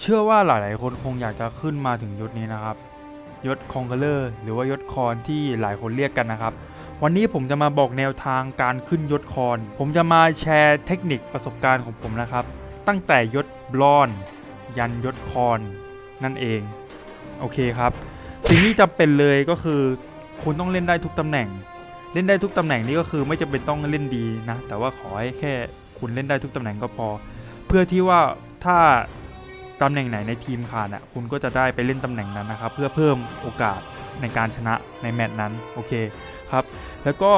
เชื่อว่าหลาย ๆ คนคงอยากจะขึ้นมาถึงยศนี้นะครับ ยศคองเกเลอร์หรือว่ายศคอนที่หลายคนเรียกกันนะครับ วันนี้ผมจะมาบอกแนวทางการขึ้นยศคอน ผมจะมาแชร์เทคนิคประสบการณ์ของผมนะครับ ตั้งแต่ยศบลอน ยันยศคอน นั่นเอง โอเคครับ สิ่งที่จำเป็นเลยก็คือคุณต้องเล่นได้ทุกตำแหน่ง เล่นได้ทุกตำแหน่งนี่ก็คือไม่จำเป็นต้องเล่นดีนะ แต่ว่าขอให้แค่คุณเล่นได้ทุกตำแหน่งก็พอ เพื่อที่ว่าถ้า ตำแหน่งไหนในทีมขาดอะคุณก็จะได้ไปเล่นตำแหน่งนั้นนะครับ เพื่อเพิ่มโอกาสในการชนะในแมตช์นั้นโอเคครับ แล้วก็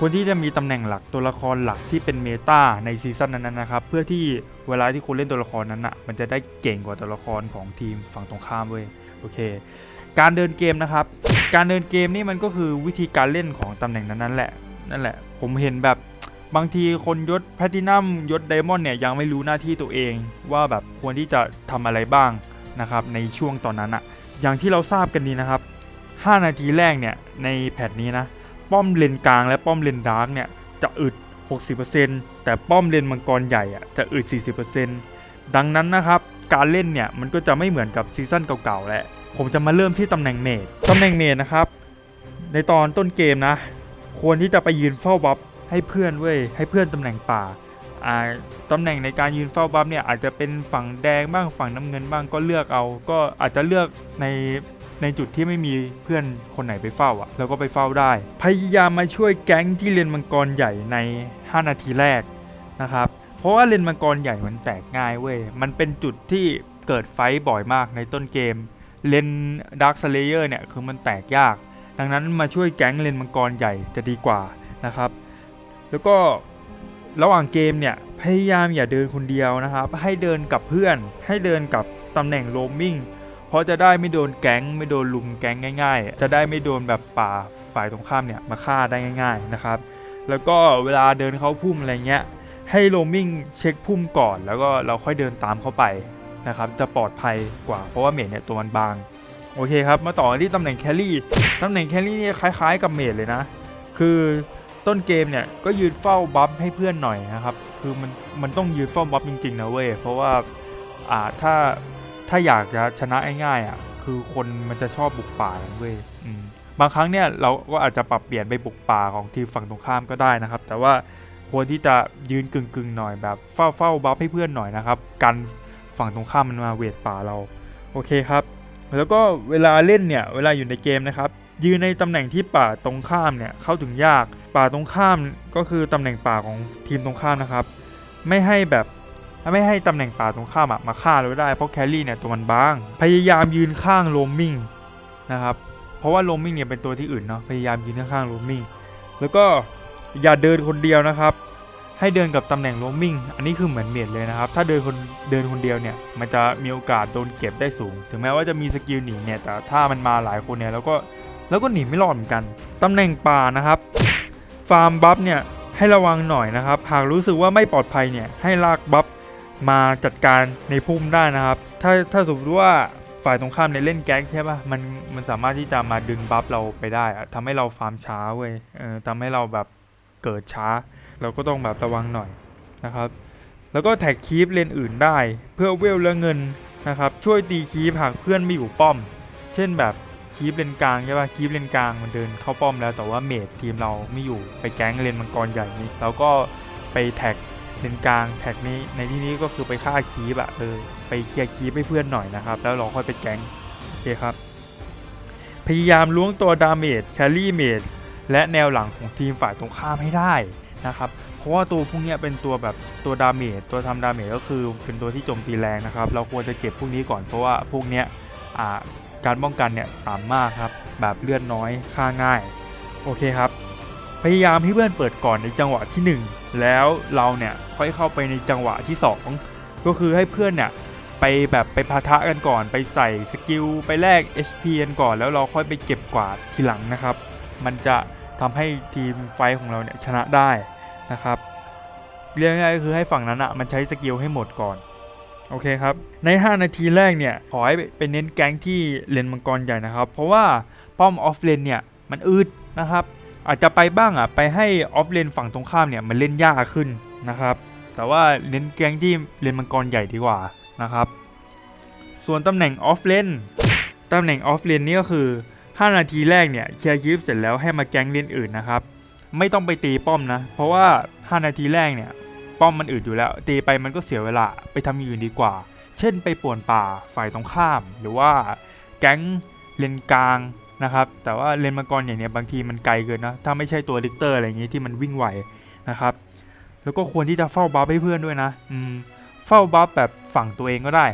คนที่จะมีตำแหน่งหลักตัวละครหลักที่เป็นเมตาในซีซั่นนั้นนะครับ เพื่อที่เวลาที่คุณเล่นตัวละครนั้นอะมันจะได้เก่งกว่าตัวละครของทีมฝั่งตรงข้ามเว้ยโอเค การเดินเกมนะครับ การเดินเกมนี่มันก็คือวิธีการเล่นของตำแหน่งนั้นๆแหละนั่นแหละ ผมเห็นแบบ บางทีคนยศแพลตินัมยศไดมอนด์เนี่ยยังไม่รู้หน้าที่ตัวเอง ว่าแบบควรที่จะทำอะไรบ้างนะครับในช่วงตอนนั้นอะอย่างที่เราทราบกันดีนะครับ 5 นาทีแรกเนี่ยในแพทนี้นะป้อมเลนกลางและป้อมเลนดาร์กเนี่ยจะอึด 60%แต่ป้อมเลนมังกรใหญ่อะจะอึด 40%ดังนั้นนะครับการเล่นเนี่ยมันก็จะไม่เหมือนกับซีซั่นเก่าๆแหล้วผมจะมาเริ่มที่ตำแหน่งเมดตำแหน่งเมดนะครับในตอนต้นเกมนะควรที่จะไปยืนเฝ้าบัฟ ให้เพื่อนเว้ยให้เพื่อนตำแหน่งป่าอ่าตำแหน่งในการยืนเฝ้าบัฟเนี่ยอาจจะเป็นฝั่งแดงบ้างฝั่งน้ำเงินบ้างก็เลือกเอา ก็อาจจะเลือกในในจุดที่ไม่มีเพื่อนคนไหนไปเฝ้าอะ่ะแล้วก็ไปเฝ้าได้ พยายามมาช่วยแก๊งที่เลนมังกรใหญ่ใน 5 นาทีแรกนะครับเพราะว่าเลนมังกรใหญ่มันแตกง่ายเว้ยมันเป็นจุดที่เกิดไฟบ่อยมากในต้นเกมเลนดาร์คสเลเยอร์เนี่ยคือมันแตกยาก ดังนั้นมาช่วยแก๊งเลนมังกรใหญ่จะดีกว่านะครับ แล้วก็ระหว่างเกมเนี่ยพยายามอย่าเดินคนเดียวนะครับ ให้เดินกับเพื่อน ให้เดินกับตำแหน่งโรมมิ่งเพราะจะได้ไม่โดนแก๊งไม่โดนลุมแก๊งง่าย ๆ จะได้ไม่โดนแบบป่าฝ่ายตรงข้ามเนี่ยมาฆ่าได้ง่าย ๆนะครับ แล้วก็เวลาเดินเข้าพุ่มอะไรเงี้ยให้โรมมิ่งเช็คพุ่มก่อน แล้วก็เราค่อยเดินตามเข้าไปนะครับจะปลอดภัยกว่าเพราะว่าเมดเนี่ยตัวมันบางโอเคครับมาต่อที่ตำแหน่งแครี่ตำแหน่งแครี่เนี่ยคล้าย ๆ กับเมดเลยนะ คือ ต้นเกมเนี่ยก็ยืนเฝ้าบัฟให้เพื่อนหน่อยนะครับ คือมันมันต้องยืนเฝ้าบัฟจริงๆนะเว้ย เพราะว่าอ่าถ้าถ้าอยากจะชนะง่ายๆอะคือคนมันจะชอบบุกป่ากันเว้ยอืมบางครั้งเนี่ยเราก็อาจจะปรับเปลี่ยนไปบุกป่าของทีมฝั่งตรงข้ามก็ได้นะครับ แต่ว่าควรที่จะยืนกึ่งๆหน่อยแบบเฝ้าเฝ้าบัฟให้เพื่อนหน่อยนะครับกันฝั่งตรงข้ามมันมาเวทป่าเรา โอเคครับ แล้วก็เวลาเล่นเนี่ยเวลาอยู่ในเกมนะครับ ยืนในตำแหน่งที่ป่าตรงข้ามเนี่ยเข้าถึงยาก ป่าตรงข้ามก็คือตำแหน่งป่าของทีมตรงข้ามนะครับ ไม่ให้แบบไม่ให้ตำแหน่งป่าตรงข้ามอะมาฆ่าเราได้เพราะแคลรี่เนี่ยตัวมันบาง พยายามยืนข้างโรมมิงนะครับเพราะว่าโรมมิงเนี่ยเป็นตัวที่อื่นเนาะพยายามยืนข้างๆโรมมิงแล้วก็อย่าเดินคนเดียวนะครับ ให้เดินกับตำแหน่งโรมมิงอันนี้คือเหมือนเมดเลยนะครับ ถ้าเดินคนเดินคนเดียวเนี่ยมันจะมีโอกาสโดนเก็บได้สูง ถึงแม้ว่าจะมีสกิลหนีเนี่ยแต่ถ้ามันมาหลายคนเนี่ยแล้วก็ แล้วก็หนีไม่รอดเหมือนกัน ตำแหน่งป่านะครับ ฟาร์มบัฟเนี่ยให้ระวังหน่อยนะครับ หากรู้สึกว่าไม่ปลอดภัยเนี่ยให้ลากบัฟมาจัดการในพุ่มได้นะครับ ถ้าถ้าสมมติว่าฝ่ายตรงข้ามเนี่ยเล่นแก๊งใช่ปะมันมันสามารถที่จะมาดึงบัฟเราไปได้อะทำให้เราฟาร์มช้าเว้ยเออทำให้เราแบบเกิดช้า เราก็ต้องแบบระวังหน่อยนะครับ แล้วก็แท็กคีปเลนอื่นได้ เพื่อเวลและเงินนะครับ ช่วยตีคีปหากเพื่อนไม่อยู่ป้อม เช่นแบบ คีปเลนกลางใช่ป่ะคีปเลนกลางมันเดินเข้าป้อมแล้วแต่ว่าเมดทีมเราไม่อยู่ไปแก๊งเลนมังกรใหญ่นี้เราก็ไปแท็กเลนกลางแท็กนี้ในที่นี้ก็คือไปฆ่าคีปอะเออไปเคลียร์คีปให้เพื่อนหน่อยนะครับ แล้วเราค่อยไปแก๊งโอเคครับ พยายามล้วงตัวดาเมจแคลรี่เมจและแนวหลังของทีมฝ่ายตรงข้ามให้ได้นะครับเพราะว่าตัวพวกนี้เป็นตัวแบบตัวดาเมจตัวทำดาเมจก็คือเป็นตัวที่โจมตีแรงนะครับ เราควรจะเก็บพวกนี้ก่อนเพราะว่าพวกเนี้ยอ่า การป้องกันเนี่ยต่ำมากครับ แบบเลือดน้อยฆ่าง่าย โอเคครับ พยายามให้เพื่อนเปิดก่อนในจังหวะที่ 1 แล้วเราเนี่ยค่อยเข้าไปในจังหวะที่ 2 ก็คือให้เพื่อนเนี่ยไปแบบไปพาทะกันก่อน ไปใส่สกิลไปแลก HP กันก่อน แล้วเราค่อยไปเก็บกวาดทีหลังนะครับ มันจะทำให้ทีมไฟของเราเนี่ยชนะได้นะครับ เรียกง่ายก็คือให้ฝั่งนั้นอะมันใช้สกิลให้หมดก่อน โอเคครับ ใน 5 นาทีแรกเนี่ย ขอให้ไปเน้นแก๊งที่เลนมังกรใหญ่นะครับ เพราะว่าป้อมออฟเลนเนี่ย มันอืดนะครับ อาจจะไปบ้างอะ ไปให้ออฟเลนฝั่งตรงข้ามเนี่ย มันเล่นยากขึ้นนะครับ แต่ว่าเน้นแก๊งที่เลนมังกรใหญ่ดีกว่านะครับ ส่วนตำแหน่งออฟเลนตำแหน่งออฟเลนนี่ก็คือ 5 นาทีแรกเนี่ยเคลียร์คิปเสร็จแล้วให้มาแก๊งเลนอื่นนะครับ ไม่ต้องไปตีป้อมนะ เพราะว่า 5 นาทีแรกเนี่ย ป้อมมันอืดอยู่แล้ว ตีไปมันก็เสียเวลาไปทำอย่างอื่นดีกว่า เช่นไปป่วนป่าฝ่ายตรงข้าม หรือว่าแก๊งเลนกลางนะครับ แต่ว่าเลนมังกรอย่างเนี้ยบางทีมันไกลเกินนะ ถ้าไม่ใช่ตัวลิกเตอร์อะไรอย่างงี้ที่มันวิ่งไหวนะครับ แล้วก็ควรที่จะเฝ้าบัฟให้เพื่อนด้วยนะ อืม เฝ้าบัฟแบบฝั่งตัวเองก็ได้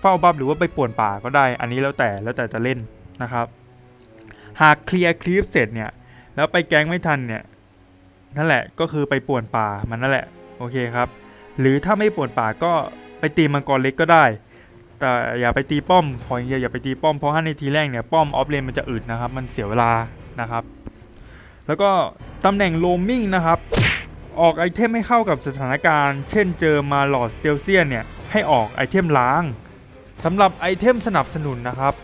เฝ้าบัฟหรือว่าไปป่วนป่าก็ได้ อันนี้แล้วแต่แล้วแต่จะเล่นนะครับ หากเคลียร์คลิปเสร็จเนี่ย แล้วไปแก๊งไม่ทันเนี่ย นั่นแหละก็คือไปป่วนป่ามันนั่นแหละ โอเคครับ หรือถ้าไม่ปวนป่าก็ไปตีมังกรเล็กก็ได้ แต่อย่าไปตีป้อมขออย่างเดียวอย่าไปตีป้อมเพราะถ้าในทีแรกเนี่ยป้อมออฟเลนมันจะอึดนะครับ มันเสียเวลานะครับ แล้วก็ตำแหน่งโลมิงนะครับออกไอเทมให้เข้ากับสถานการณ์ เช่นเจอมาหลอดสเตลเซียนเนี่ยให้ออกไอเทมล้างสำหรับไอเทมสนับสนุนนะครับ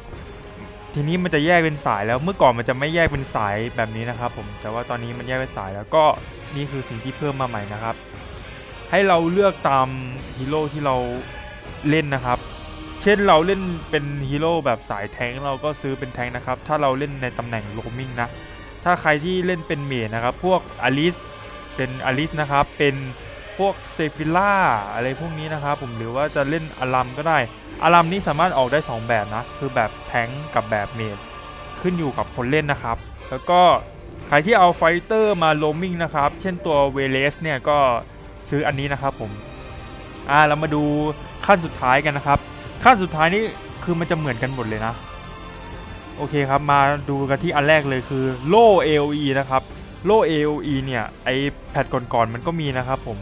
ทีนี้มันจะแยกเป็นสายแล้วเมื่อก่อนมันจะไม่แยกเป็นสายแบบนี้นะครับผมแต่ว่าตอนนี้มันแยกเป็นสายแล้วก็นี่คือสิ่งที่เพิ่มมาใหม่นะครับ ให้เราเลือกตามฮีโร่ที่เราเล่นนะครับ เช่นเราเล่นเป็นฮีโร่แบบสายแทงเราก็ซื้อเป็นแทงนะครับ ถ้าเราเล่นในตำแหน่งโลมิงนะ ถ้าใครที่เล่นเป็นเมจนะครับ พวกอลิสเป็นอลิสนะครับ เป็นพวกเซฟิล่าอะไรพวกนี้นะครับผมหรือว่าจะเล่นอารัมก็ได้ อารัมนี่สามารถออกได้ 2 แบบนะ คือแบบแทงกับแบบเมจขึ้นอยู่กับคนเล่นนะครับ แล้วก็ใครที่เอาไฟเตอร์มาโลมิงนะครับ เช่นตัวเวเลสเนี่ยก็ ซื้ออันนี้นะครับผมอ่าเรามาดูขั้นสุดท้ายกันนะครับ ขั้นสุดท้ายนี่คือมันจะเหมือนกันหมดเลยนะ โอเคครับมาดูกันที่อันแรกเลยคือโล่ AOE นะครับโล่ AOE เนี่ยไอแพทก่อนๆมันก็มีนะครับผม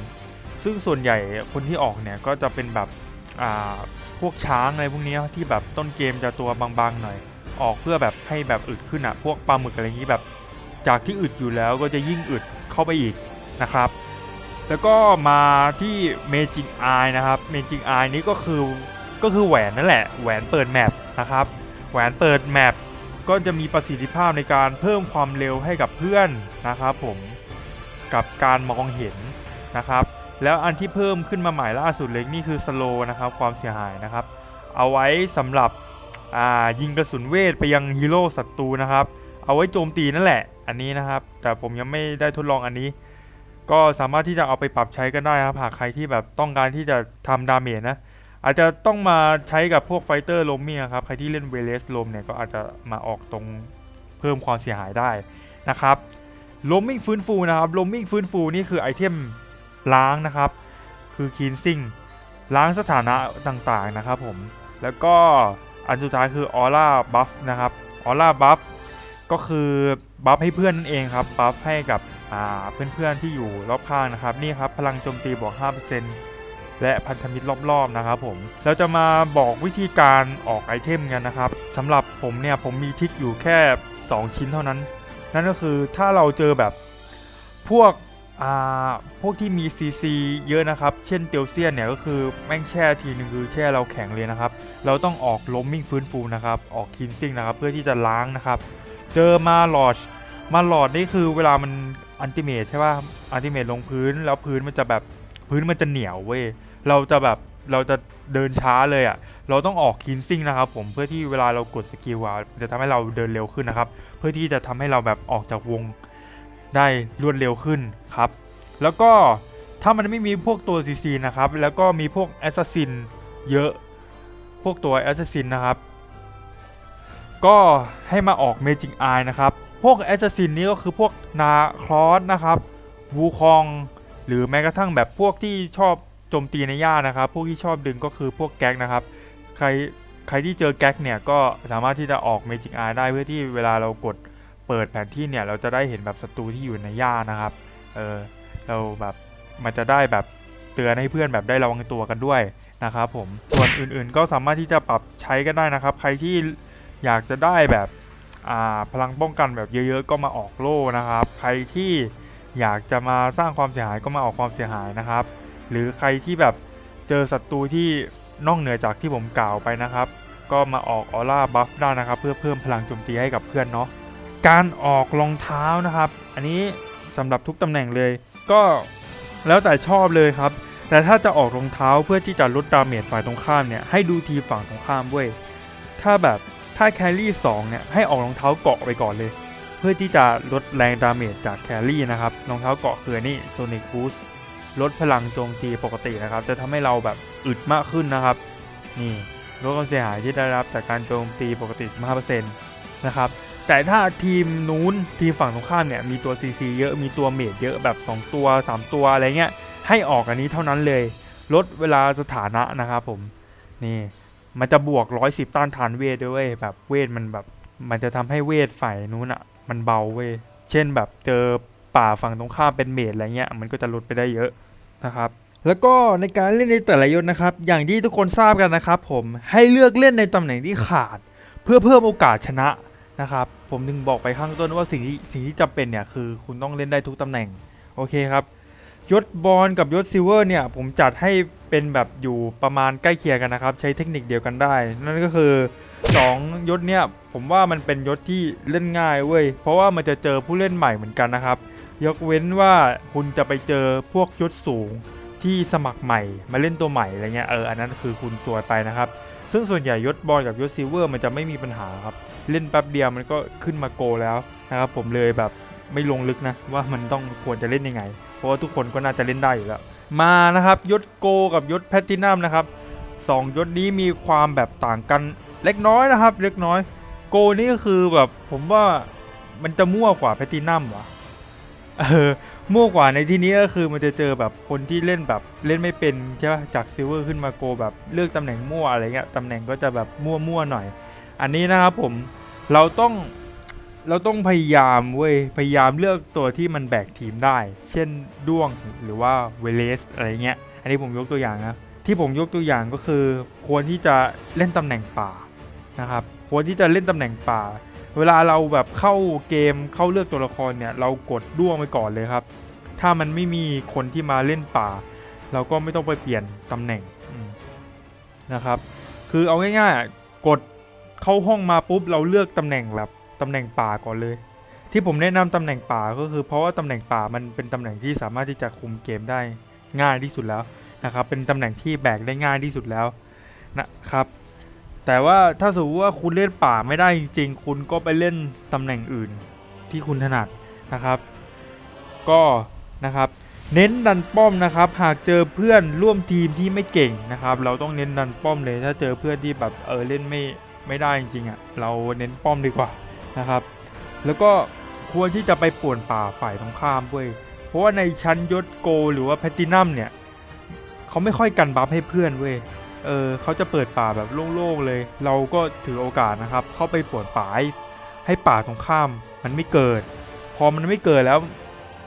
ซึ่งส่วนใหญ่คนที่ออกเนี่ยก็จะเป็นแบบอ่าพวกช้างอะไรพวกนี้ที่แบบต้นเกมจะตัวบางๆหน่อย ออกเพื่อแบบให้แบบอึดขึ้นอะพวกปลาหมึกอะไรอย่างนี้แบบ จากที่อึดอยู่แล้วก็จะยิ่งอึดเข้าไปอีกนะครับ แล้วก็มาที่ Magic Eye นะครับ Magic Eye นี้ก็คือก็คือแหวนนั่นแหละแหวนเปิดแมปนะครับแหวนเปิดแมปก็จะมีประสิทธิภาพในการเพิ่มความเร็วให้กับเพื่อนนะครับผมกับการมองเห็นนะครับแล้วอันที่เพิ่มขึ้นมาใหม่ล่าสุดเลยนี่คือสโลนะครับความเสียหายนะครับ เอาไว้สำหรับยิงกระสุนเวทไปยังฮีโร่ศัตรูนะครับ เอาไว้โจมตีนั่นแหละอันนี้นะครับ แต่ผมยังไม่ได้ทดลองอันนี้ ก็สามารถที่จะเอาไปปรับใช้กันได้ครับหากใครที่แบบต้องการที่จะทำดาเมจนะอาจจะต้องมาใช้กับพวกไฟเตอร์ลมมี่ครับใครที่เล่นเวเลสลมเนี่ยก็อาจจะมาออกตรงเพิ่มความเสียหายได้นะครับลมมิ่งฟื้นฟูนะครับลมมิ่งฟื้นฟูนี่คือไอเทมล้างนะครับ คือคีนซิ่งล้างสถานะต่างๆนะครับผมแล้วก็อันสุดท้ายคือออร่าบัฟนะครับออร่าบัฟ ก็คือบัฟให้เพื่อนนั่นเองครับบัฟให้กับอ่าเพื่อนๆที่อยู่รอบข้างนะครับนี่ครับพลังโจมตีบวก 5%และพันธมิตรรอบๆนะครับผมเราจะมาบอกวิธีการออกไอเทมกันนะครับสำหรับผมเนี่ยผมมีทิกอยู่แค่ 2 ชิ้นเท่านั้น นั่นก็คือถ้าเราเจอแบบพวกพวกที่มี CC เยอะนะครับ เช่นเตียวเซียนเนี่ยก็คือแม่งแช่ทีนึงคือแช่เราแข็งเลยนะครับ เราต้องออกล้มมิ่งฟื้นฟูนะครับ ออกคินซิ่งนะครับ เพื่อที่จะล้างนะครับ เจอมาหลอดมาหลอดนี่คือเวลามันอันติเมทใช่ป่ะอันติเมทลงพื้นแล้วพื้นมันจะแบบพื้นมันจะเหนียวเว้ยเราจะแบบเราจะเดินช้าเลยอะ่ะ เราต้องออกคินซิ่งนะครับผมเพื่อที่เวลาเรากดสกิลอะจะทำให้เราเดินเร็วขึ้นนะครับ เพื่อที่จะทำให้เราแบบออกจากวงได้รวดเร็วขึ้นครับ แล้วก็ถ้ามันไม่มีพวกตัว CC นะครับ แล้วก็มีพวกแอสซัสซินเยอะ พวกตัวแอสซัสซินนะครับ ก็ให้มาออก Magic Eye นะครับ พวกแอสซัสซินนี้ก็คือพวกนาคลอสนะครับวูคอง หรือแม้กระทั่งแบบพวกที่ชอบโจมตีในหญ้านะครับ พวกที่ชอบดึงก็คือพวกแก๊กนะครับ ใครใครที่เจอแก๊กเนี่ยก็สามารถที่จะออก Magic Eye ได้เพื่อที่เวลาเรากดเปิดแผนที่เนี่ยเราจะได้เห็นแบบศัตรูที่อยู่ในหญ้านะครับ เออเราแบบมันจะได้แบบเตือนให้เพื่อนแบบได้ระวังตัวกันด้วยนะครับผม ส่วนอื่นๆก็สามารถที่จะปรับใช้กันได้นะครับ ใครที่ อยากจะได้แบบพลังป้องกันแบบเยอะๆ ก็มาออกโล่นะครับ ใครที่อยากจะมาสร้างความเสียหายก็มาออกความเสียหายนะครับ หรือใครที่แบบเจอศัตรูที่นอกเหนือจากที่ผมกล่าวไปนะครับ ก็มาออกออร่าบัฟได้นะครับ เพื่อเพิ่มพลังโจมตีให้กับเพื่อนเนาะการออกรองเท้านะครับ อันนี้สำหรับทุกตำแหน่งเลย ก็แล้วแต่ชอบเลยครับ แต่ถ้าจะออกรองเท้าเพื่อที่จะลดดาเมจฝ่ายตรงข้ามเนี่ยให้ดูทีฝั่งตรงข้ามเว้ยถ้าแบบ ถ้าแครี่2เนี่ยให้ออกรองเท้าเกาะไปก่อนเลย เพื่อที่จะลดแรงดาเมจจากแครี่นะครับรองเท้าเกาะคืออนี่โซนิกบูสลดพลังโจมตีปกตินะครับ จะทำให้เราแบบอึดมากขึ้นนะครับ นี่ลดความเสียหายที่ได้รับจากการโจมตีปกติ 15%นะครับแต่ถ้าทีมนู้นทีมฝั่งตรงข้ามเนี่ยมีตัว CC เยอะมีตัวเมจเยอะแบบ 2 ตัว 3 ตัวอะไรเงี้ยให้ออกอันนี้เท่านั้นเลย ลดเวลาสถานะนะครับผมนี่ มันจะบวก110ต้านทานเวทด้วยเวยแบบเวทมันแบบ มันจะทำให้เวทฝ่ายนู้นอะ่ะมันเบาเว้ยเช่นแบบเจอป่าฝั่งตรงข้ามเป็นเมจอะไรเงี้ย มันก็จะลดไปได้เยอะนะครับ แล้วก็ในการเล่นในแต่ละยศนะครับ อย่างที่ทุกคนทราบกันนะครับ ผมให้เลือกเล่นในตำแหน่งที่ขาด เพื่อเพิ่มโอกาสชนะนะครับ ผมถึงบอกไปข้างต้นว่าสิ่งที่สิ่งที่จำเป็นเนี่ยคือ คุณต้องเล่นได้ทุกตำแหน่งโอเคครับ ยศบอลกับยศซิลเวอร์เนี่ยผมจัดให้เป็นแบบอยู่ประมาณใกล้เคียงกันนะครับ ใช้เทคนิคเดียวกันได้ นั่นก็คือ 2 ยศเนี่ยผมว่ามันเป็นยศที่เล่นง่ายเว้ยเพราะว่ามันจะเจอผู้เล่นใหม่เหมือนกันนะครับ ยกเว้นว่าคุณจะไปเจอพวกยศสูงที่สมัครใหม่ มาเล่นตัวใหม่อะไรเงี้ยเอออันนั้นคือคุณซวยไปนะครับ ซึ่งส่วนใหญ่ยศบอลกับยศซิลเวอร์มันจะไม่มีปัญหาครับเล่นแป๊บเดียวมันก็ขึ้นมาโกแล้วนะครับผมเลยแบบไม่ลงลึกนะว่ามันต้องควรจะเล่นยังไง ราะว่าทุกคนก็น่าจะเล่นได้อยู่แล้ว มานะครับยศโกกับยศแพตตินัมนะครับสองยศนี้มีความแบบต่างกันเล็กน้อยนะครับ เล็กน้อย โกนี่ก็คือแบบผมว่ามันจะมั่วกว่าแพตตินัมวะเออมั่วกว่าในที่นี้ก็คือมันจะเจอแบบคนที่เล่นแบบเล่นไม่เป็นใช่ปะจากซิลเวอร์ขึ้นมาโกแบบเลือกตำแหน่งมั่วอะไรเงี้ยตำแหน่งก็จะแบบมั่วๆหน่อย อันนี้นะครับผมเราต้อง เราต้องพยายามเว้ย พยายามเลือกตัวที่มันแบกทีมได้ เช่นด้วงหรือว่าเวเลสอะไรเงี้ย อันนี้ผมยกตัวอย่างนะ ที่ผมยกตัวอย่างก็คือ ควรที่จะเล่นตำแหน่งป่านะครับ ควรที่จะเล่นตำแหน่งป่า เวลาเราแบบเข้าเกมเข้าเลือกตัวละครเนี่ยเรากดด้วงไปก่อนเลยครับ ถ้ามันไม่มีคนที่มาเล่นป่า เราก็ไม่ต้องไปเปลี่ยนตำแหน่งนะครับ คือเอาง่ายๆ กดเข้าห้องมาปุ๊บเราเลือกตำแหน่งแบบ ตำแหน่งป่าก่อนเลย ที่ผมแนะนำตำแหน่งป่าก็คือ เพราะว่าตำแหน่งป่ามันเป็นตำแหน่งที่สามารถที่จะคุมเกมได้ง่ายที่สุดแล้วนะครับเป็นตำแหน่งที่แบกได้ง่ายที่สุดแล้วนะครับแต่ว่าถ้าสมมติว่าคุณเล่นป่าไม่ได้จริงๆ คุณก็ไปเล่นตำแหน่งอื่นที่คุณถนัดนะครับ ก็นะครับเน้นดันป้อมนะครับ หากเจอเพื่อนร่วมทีมที่ไม่เก่งนะครับ เราต้องเน้นดันป้อมเลย ถ้าเจอเพื่อนที่แบบเออเล่นไม่ไม่ได้จริงๆอะ่ะเราเน้นป้อมดีกว่า นะครับ แล้วก็ควรที่จะไปป่วนป่าฝ่ายตรงข้ามด้วยเพราะว่าในชั้นยศโกหรือว่าแพตตินัมเนี่ยเขาไม่ค่อยกันบัฟให้เพื่อนเว้ยเออเขาจะเปิดป่าแบบโล่งๆเลย เราก็ถือโอกาสนะครับเข้าไปป่วนป่าให้ให้ป่าตรงข้ามมันไม่เกิด พอมันไม่เกิดแล้ว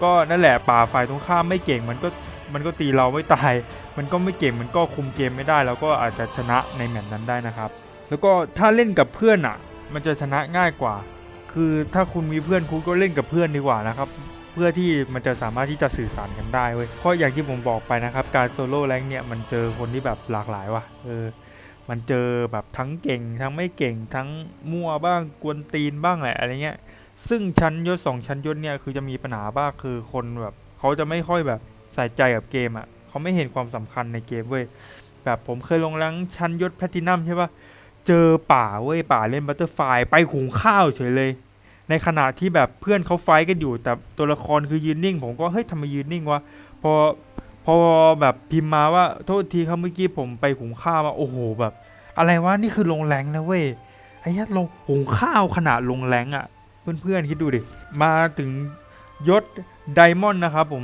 ก็นั่นแหละป่าฝ่ายตรงข้ามไม่เก่งมันก็มันก็ตีเราไม่ตาย มันก็ไม่เก่งมันก็คุมเกมไม่ได้เราก็อาจจะชนะในแมตช์นั้นได้นะครับ แล้วก็ถ้าเล่นกับเพื่อนอะ มันจะชนะง่ายกว่า คือถ้าคุณมีเพื่อนคุณก็เล่นกับเพื่อนดีกว่านะครับ เพื่อที่มันจะสามารถที่จะสื่อสารกันได้เว้ยเพราะอย่างที่ผมบอกไปนะครับการโซโล่แรงเนี่ยมันเจอคนที่แบบหลากหลายว่ะเออมันเจอแบบทั้งเก่งทั้งไม่เก่งทั้งมั่วบ้างกวนตีนบ้างแหละอะไรเงี้ยซึ่งชั้นยศสองชั้นยศเนี่ยคือจะมีปัญหาบ้างคือคนแบบเขาจะไม่ค่อยแบบใส่ใจกับเกมอะ่ะเขาไม่เห็นความสำคัญในเกมเว้ยแบบผมเคยลงลังชั้นยศแพลตินัมใช่ปะเจอป่าเว้ยป่าเล่นบัตเตอร์ไฟไปหุงข้าวเฉยเลย ในขณะที่แบบเพื่อนเขาไฟกันอยู่ แต่ตัวละครคือยืนนิ่ง ผมก็เฮ้ยทำไมยืนนิ่งวะพอพอแบบพิมพ์มาว่าโทษทีครับเมื่อกี้ผมไปหุงข้าวมาโอ้โหแบบ อะไรวะนี่คือลงแรงนะเว้ยไอ้ยัดลงหุงข้าวขนาดลงแรงอะ่ะ เพื่อนๆคิดดูดิมาถึงยศไดมอนด์นะครับผม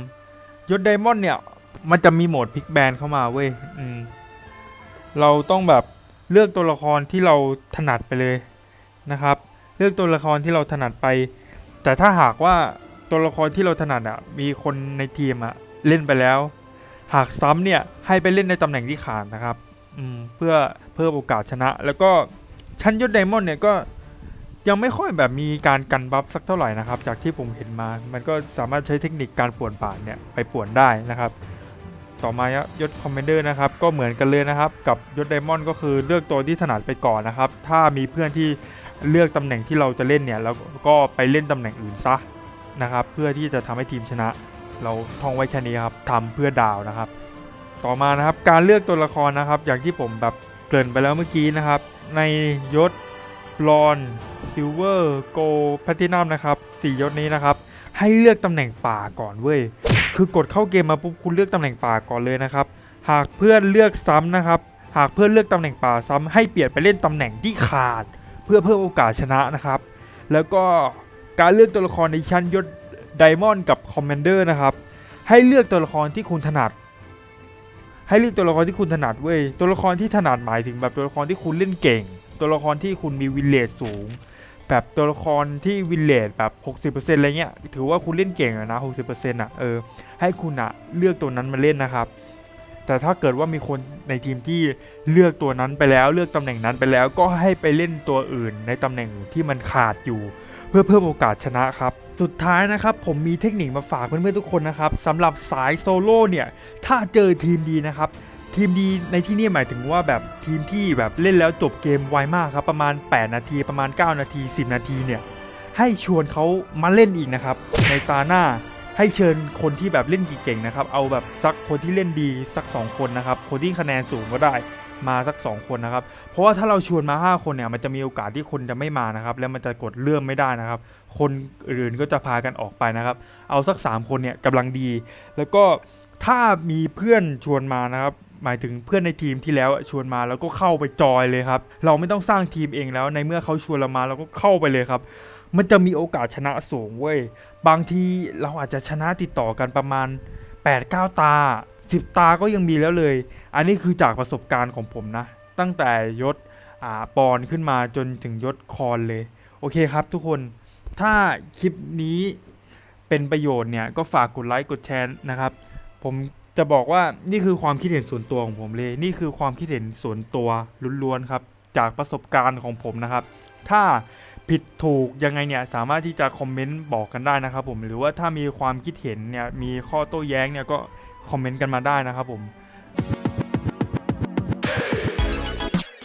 ยศไดมอนด์เนี่ย มันจะมีโหมดพลิกแบนเข้ามาเว้ยอืมเราต้องแบบเลือกตัวละครที่เราถนัดไปเลยนะครับ ลือกตัวละครที่เราถนัดไป แต่ถ้าหากว่าตัวละครที่เราถนัดอะมีคนในทีมอะเล่นไปแล้ว หากซ้ำเนี่ยให้ไปเล่นในตำแหน่งที่ขาดนะครับเพื่อเพิ่มโอกาสชนะ แล้วก็ชั้นยศไดมอนด์เนี่ยก็ยังไม่ค่อยแบบมีการกันบัฟสักเท่าไหร่นะครับ จากที่ผมเห็นมา มันก็สามารถใช้เทคนิคการป่วนป่านเนี่ยไปป่วนได้นะครับ ต่อมายศคอมเมนเดอร์นะครับ ก็เหมือนกันเลยนะครับ กับยศไดมอนด์ก็คือเลือกตัวที่ถนัดไปก่อนนะครับ ถ้ามีเพื่อนที่ เลือกตำแหน่งที่เราจะเล่นเนี่ยแล้วก็ไปเล่นตำแหน่งอื่นซะนะครับเพื่อที่จะทำให้ทีมชนะ เราท่องไว้แค่นี้ครับทำเพื่อดาวนะครับ ต่อมานะครับการเลือกตัวละครนะครับ อย่างที่ผมแบบเกริ่นไปแล้วเมื่อกี้นะครับ ในยศบลอนซิลเวอร์โกลแพทินัมนะครับสี่ยศนี้นะครับ ให้เลือกตำแหน่งป่าก่อนเว้ยคือกดเข้าเกมมาปุ๊บคุณเลือกตำแหน่งป่าก่อนเลยนะครับ หากเพื่อนเลือกซ้ำนะครับ หากเพื่อนเลือกตำแหน่งป่าซ้ำให้เปลี่ยนไปเล่นตำแหน่งที่ขาด เพื่อเพิ่มโอกาสชนะนะครับ แล้วก็การเลือกตัวละครในชั้นยศไดมอนด์กับคอมมนเดอร์นะครับให้เลือกตัวละครที่คุณถนัด ให้เลือกตัวละครที่คุณถนัดเว้ยตัวละครที่ถนัดหมายถึงแบบตัวละครที่คุณเล่นเก่ง ตัวละครที่คุณมีวิลเลจสูง แบบตัวละครที่วิลเลจแบบ 60%อะไรเงี้ยถือว่าคุณเล่นเก่งอะนะ 60%อะเออให้คุณอะเลือกตัวนั้นมาเล่นนะครับ แต่ถ้าเกิดว่ามีคนในทีมที่เลือกตัวนั้นไปแล้วเลือกตำแหน่งนั้นไปแล้วก็ให้ไปเล่นตัวอื่นในตำแหน่งที่มันขาดอยู่ เพื่อเพิ่มโอกาสชนะครับ สุดท้ายนะครับผมมีเทคนิคมาฝากเพื่อนๆทุกคนนะครับสำหรับสายโซโล่เนี่ยถ้าเจอทีมดีนะครับทีมดีในที่นี่หมายถึงว่าแบบทีมที่แบบเล่นแล้วจบเกมไวมากครับประมาณ 8 นาทีประมาณ 9 นาที 10 นาทีเนี่ยให้ชวนเขามาเล่นอีกนะครับในตาหน้า ให้เชิญคนที่แบบเล่นเก่งๆนะครับ เอาแบบสักคนที่เล่นดีสัก 2 คนนะครับ คนที่คะแนนสูงก็ได้มาสัก 2 คนนะครับ เพราะว่าถ้าเราชวนมา 5 คนเนี่ย มันจะมีโอกาสที่คนจะไม่มานะครับ แล้วมันจะกดเลื่อนไม่ได้นะครับ คนอื่นก็จะพากันออกไปนะครับ เอาสัก 3 คนเนี่ยกำลังดี แล้วก็ถ้ามีเพื่อนชวนมานะครับ หมายถึงเพื่อนในทีมที่แล้วชวนมาแล้วก็เข้าไปจอยเลยครับ เราไม่ต้องสร้างทีมเองแล้ว ในเมื่อเขาชวนเรามาเราก็เข้าไปเลยครับ มันจะมีโอกาสชนะสูงเว้ย บางทีเราอาจจะชนะติดต่อกันประมาณ 8-9 ตา 10 ตาก็ยังมีแล้วเลย อันนี้คือจากประสบการณ์ของผมนะ ตั้งแต่ยศอปอนขึ้นมาจนถึงยศคอนเลย โอเคครับทุกคน ถ้าคลิปนี้เป็นประโยชน์เนี่ย ก็ฝากกดไลค์กดแชร์นะครับ ผมจะบอกว่านี่คือความคิดเห็นส่วนตัวของผมเลย นี่คือความคิดเห็นส่วนตัวล้วนๆครับ จากประสบการณ์ของผมนะครับ ถ้า ผิดถูกยังไงเนี่ยสามารถที่จะคอมเมนต์บอกกันได้นะครับผมหรือว่าถ้ามีความคิดเห็นเนี่ยมีข้อโต้แย้งเนี่ยก็คอมเมนต์กันมาได้นะครับผม